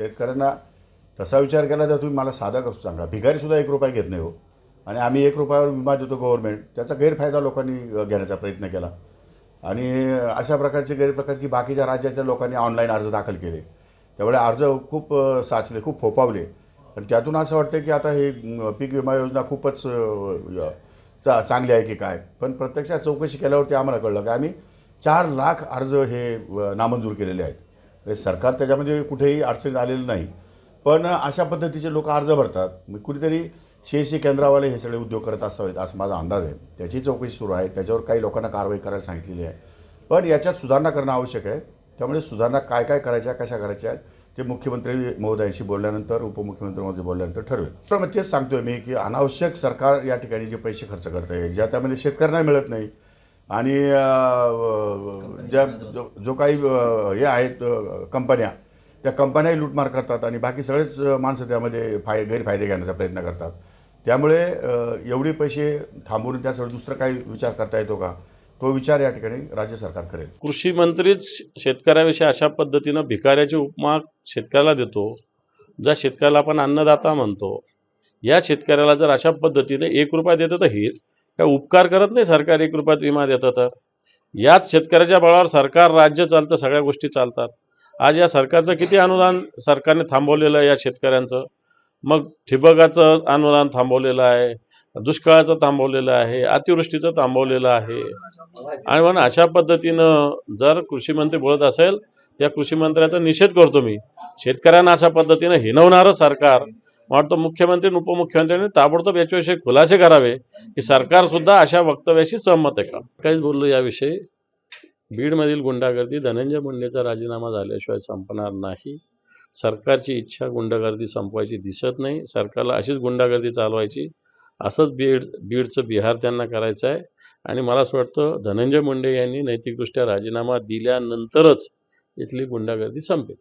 शेतकऱ्यांना तसा विचार केला तर तुम्ही मला साधा कसं सांगा. भिगारीसुद्धा एक रुपया घेत नाही हो. आणि आम्ही एक रुपयावर विमा देतो गव्हर्नमेंट त्याचा गैरफायदा लोकांनी घेण्याचा प्रयत्न केला. आणि अशा प्रकारचे गैरप्रकार की बाकीच्या राज्याच्या लोकांनी ऑनलाईन अर्ज दाखल केले. त्यामुळे अर्ज खूप साचले खूप फोपावले आणि त्यातून असं वाटतं की आता हे पीक विमा योजना खूपच चा चांगली आहे की काय? पण प्रत्यक्षात चौकशी केल्यावरती आम्हाला कळलं की आम्ही चार लाख अर्ज हे नामंजूर केलेले आहेत. सरकार त्याच्यामध्ये कुठेही अडचणीत आलेलं नाही. पण अशा पद्धतीचे लोक अर्ज भरतात. मग कुठेतरी शेषी केंद्रावाले हे सगळे उद्योग करत असावेत असा माझा अंदाज आहे. त्याची चौकशी सुरू आहे. त्याच्यावर काही लोकांना कारवाई करायला सांगितलेली आहे. पण याच्यात सुधारणा करणं आवश्यक आहे. त्यामुळे सुधारणा काय काय करायच्या कशा करायच्या ते मुख्यमंत्री महोदयांशी बोलल्यानंतर उपमुख्यमंत्री महोदय बोलल्यानंतर ठरवेल. तर मग तेच सांगतोय मी की अनावश्यक सरकार या ठिकाणी जे पैसे खर्च करत आहे ज्या त्यामध्ये शेतकऱ्यांना मिळत नाही आणि ज्या जो जो काही हे आहेत कंपन्या त्या कंपन्याही लूटमार करतात आणि बाकी सगळेच माणसं त्यामध्ये फाय गैरफायदे घेण्याचा प्रयत्न करतात. त्यामुळे एवढे पैसे थांबवून त्यासाठी दुसरं काही विचार करता येतो का? तो विचार या ठिकाणी राज्य सरकार करेल. कृषी मंत्रीच शेतकऱ्याविषयी अशा पद्धतीनं भिकाऱ्याची उपमा शेतकऱ्याला देतो. ज्या शेतकऱ्याला आपण अन्नदाता म्हणतो या शेतकऱ्याला जर अशा पद्धतीने एक रुपया देतो तर हे काय उपकार करत नाही सरकार एक रुपयात विमा देतं तर? याच शेतकऱ्याच्या बळावर सरकार राज्य चालतं सगळ्या गोष्टी चालतात. आज या सरकारचं किती अनुदान सरकारने थांबवलेलं आहे या शेतकऱ्यांचं? मग ठिबकाचं अनुदान थांबवलेलं आहे दुष्काळाचं थांबवलेलं आहे अतिवृष्टीचं थांबवलेलं आहे. आणि म्हणून अशा पद्धतीनं जर कृषी मंत्री बोलत असेल या कृषी मंत्र्याचा निषेध करतो मी. शेतकऱ्यांना अशा पद्धतीनं हिनवणारं सरकार वाटतं मुख्यमंत्री आणि उपमुख्यमंत्र्यांनी ताबडतोब याच्याविषयी खुलासे करावे की सरकार सुद्धा अशा वक्तव्याशी सहमत आहे का काहीच बोललो याविषयी बीडमधील गुंडागर्दी धनंजय मुंडेचा राजीनामा झाल्याशिवाय संपणार नाही सरकारची इच्छा गुंडागर्दी संपवायची दिसत नाही सरकारला अशीच गुंडागर्दी चालवायची असंच बीड बीडचं बिहार त्यांना करायचं आहे आणि मला असं वाटतं धनंजय मुंडे यांनी नैतिकदृष्ट्या राजीनामा दिल्यानंतरच इथली गुंडागर्दी संपेल